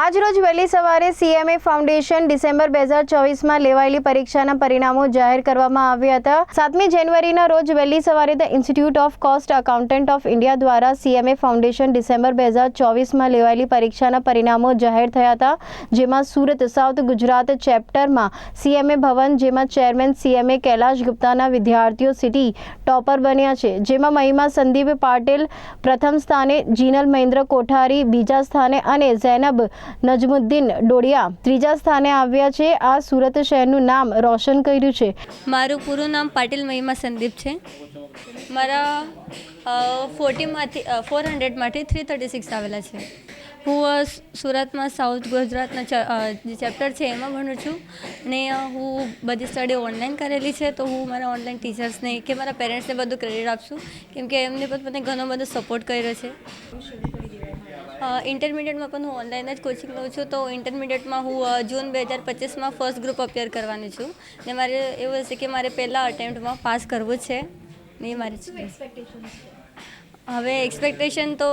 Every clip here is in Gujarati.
આજરોજ વહેલી સવારે સીએમએ ફાઉન્ડેશન ડિસેમ્બર બે હજાર ચોવીસમાં લેવાયેલી પરીક્ષાના પરિણામો જાહેર કરવામાં આવ્યા હતા. સાતમી જાન્યુઆરીના રોજ વહેલી સવારે the institute of cost accountant of India દ્વારા સીએમએ ફાઉન્ડેશન ડિસેમ્બર બે હજાર ચોવીસમાં લેવાયેલી પરીક્ષાના પરિણામો જાહેર થયા હતા, જેમાં સુરત, સાઉથ ગુજરાત ચેપ્ટરમાં સીએમએ ભવન, જેમાં ચેરમેન સીએમએ કૈલાશ ગુપ્તાના વિદ્યાર્થીઓ સિટી ટોપર બન્યા છે, જેમાં મહિમા સંદીપ પાટીલ પ્રથમ સ્થાને, જીનલ મહેન્દ્ર કોઠારી બીજા સ્થાને અને ઝૈનબ નજમુદ્દીન ડોડિયા ત્રીજા સ્થાને આવ્યા છે. આ સુરત શહેરનું નામ રોશન કર્યું છે. મારું પૂરું નામ પાટીલ મહિમા સંદીપ છે. મારા ફોર્ટીમાંથી ફોર હંડ્રેડમાંથી થ્રી થર્ટી સિક્સ આવેલા છે. હું સુરતમાં સાઉથ ગુજરાતના જે ચેપ્ટર છે એમાં ભણું છું. ને હું બધી સ્ટડી ઓનલાઈન કરેલી છે. તો હું મારા ઓનલાઈન ટીચર્સને કે મારા પેરેન્ટ્સને બધું ક્રેડિટ આપશું. કેમ કે એમને પણ મને ઘણો બધો સપોર્ટ કર્યો છે. ઇન્ટરમીડિયેટમાં પણ હું ઓનલાઈન જ કોચિંગ લઉં છું. તો ઇન્ટરમિડિયેટમાં હું જૂન બે હજાર પચીસમાં ફર્સ્ટ ગ્રુપ અપિયર કરવાની છું. ને મારે એવું હશે કે મારે પહેલાં અટેમ્પ્ટમાં પાસ કરવું છે. ને એ મારી હવે એક્સપેક્ટેશન તો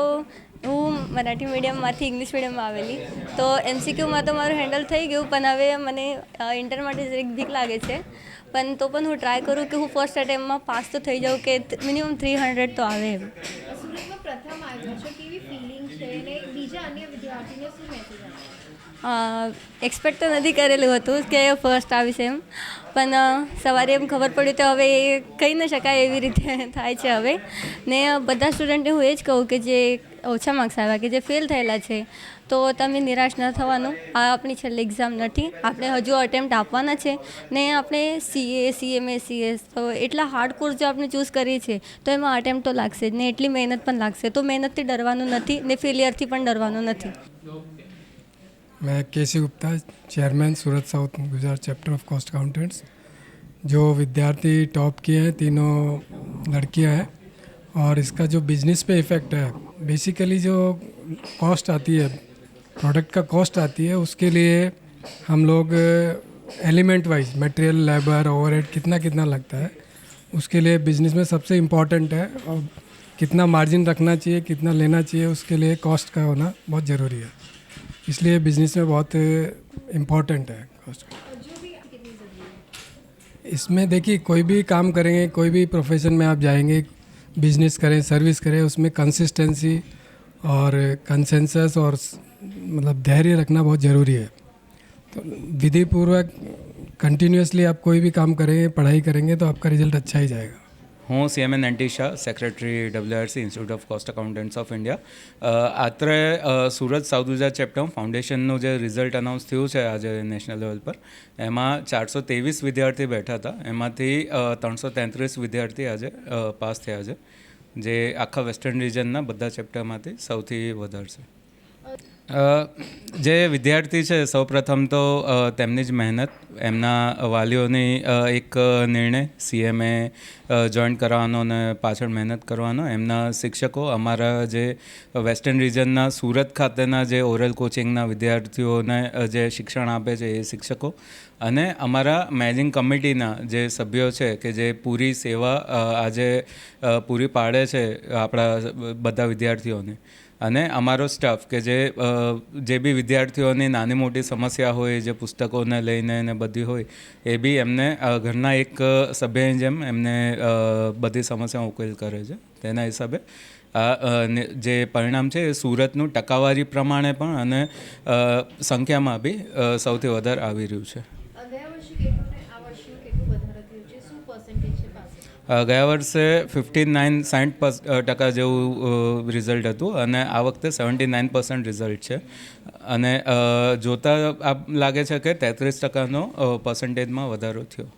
હું મરાઠી મીડિયમમાંથી ઇંગ્લિશ મીડિયમમાં આવેલી. તો એમસીક્યુમાં તો મારું હેન્ડલ થઈ ગયું પણ હવે મને ઇન્ટર માટે જરીક બીક લાગે છે. પણ તો પણ હું ટ્રાય કરું કે હું ફર્સ્ટ અટેમ્પમાં પાસ તો થઈ જાઉં કે મિનિમમ થ્રી હંડ્રેડ તો આવે એમ સુરતમાં પ્રથમ આવ્યો છે કેવી ફિલિંગ છે અને બીજા અન્ય વિદ્યાર્થીને શું મેસેજ એક્સપેક્ટ તો નથી કરેલું હતું કે ફર્સ્ટ આવીશ એમ. પણ સવારે એમ ખબર પડી તો હવે એ કહી ન શકાય એવી રીતે થાય છે હવે. ને બધા સ્ટુડન્ટને હું એ જ કહું કે જે ઓછા માર્ક્સ આવ્યા કે જે ફેલ થયેલા છે, તો તમે નિરાશ ન થવાનું. આ આપણી છેલ્લી એક્ઝામ નથી. આપણે હજુ અટેમ્પ્ટ આપવાના છે. ને, આપણે સીએ સીએમએ સીએસ તો એટલા હાર્ડ કોર્સ જો આપણે ચૂઝ કરીએ છીએ, તો એમાં અટેમ્પ્ટ તો લાગશે જ ને. એટલી મહેનત પણ લાગશે. તો મહેનતથી ડરવાનું નથી ને ફેલિયરથી પણ ડરવાનું નથી. मैं K C Gupta chairman Surat south, Gujarat chapter of cost accountants जो विद्यार्थी टॉप किए हैं, तीनों लड़कियाँ हैं, और इसका जो बिज़नेस पे इफ़ेक्ट है बेसिकली जो कॉस्ट आती है प्रोडक्ट का कॉस्ट आती है, उसके लिए हम लोग element wise material labour overhead कितना कितना लगता है, उसके लिए बिज़नेस में सबसे इंपॉर्टेंट है, और कितना मार्जिन रखना चाहिए, कितना लेना चाहिए, उसके लिए कॉस्ट का होना बहुत ज़रूरी है। इसलिए बिज़नेस में बहुत इम्पोर्टेंट है इसमें देखिए, कोई भी काम करेंगे, कोई भी प्रोफेशन में आप जाएँगे बिज़नेस करें सर्विस करें, उसमें कंसिस्टेंसी और कंसेंसस और मतलब धैर्य रखना बहुत ज़रूरी है। तो विधि पूर्वक कंटिन्यूसली आप कोई भी काम करेंगे, पढ़ाई करेंगे तो आपका रिज़ल्ट अच्छा ही जाएगा। હું સીએમએન anti Shah secretary WRC institute of cost accountants of India આત્રે Surat south Gujarat chapter ફાઉન્ડેશનનું જે રિઝલ્ટ અનાઉન્સ થયું છે આજે નેશનલ લેવલ પર, એમાં ચારસો ત્રેવીસ વિદ્યાર્થી બેઠા હતા. એમાંથી ત્રણસો તેત્રીસ વિદ્યાર્થી આજે પાસ થયા છે. જે આખા વેસ્ટર્ન રિજનના બધા ચેપ્ટરમાંથી સૌથી વધારે છે. જે વિદ્યાર્થી છે સૌપ્રથમ તો તેમની જ મહેનત. એમના વાલીઓની એક નિર્ણય સીએમએ જોઈન કરવાનો અને પાછળ મહેનત કરવાનો. એમના શિક્ષકો અમારા જે વેસ્ટર્ન રિજનના સુરત ખાતેના જે ઓરલ કોચિંગના વિદ્યાર્થીઓને જે શિક્ષણ આપે છે એ શિક્ષકો અને અમારા મેનેજિંગ કમિટીના જે સભ્યો છે કે જે પૂરી સેવા આજે પૂરી પાડે છે આપણા બધા વિદ્યાર્થીઓને. અને અમારો સ્ટાફ કે જે જે બી વિદ્યાર્થીઓની નાની મોટી સમસ્યા હોય, જે પુસ્તકોને લઈને ને બધી હોય, એ બી એમને ઘરના એક સભ્યની જેમ એમને બધી સમસ્યા ઉકેલ કરે છે. તેના હિસાબે, આ જે પરિણામ છે એ સુરતનું ટકાવારી પ્રમાણે પણ અને સંખ્યામાં બી સૌથી વધારે આવી રહ્યું છે. ગયા વર્ષે ફિફ્ટી નાઇન સાઠ ટકા જેવું રિઝલ્ટ હતું અને આ વખતે સેવન્ટી નાઇન પર્સન્ટ રિઝલ્ટ છે. અને જોતાં લાગે છે કે તેત્રીસ ટકાનો પર્સન્ટેજમાં વધારો થયો.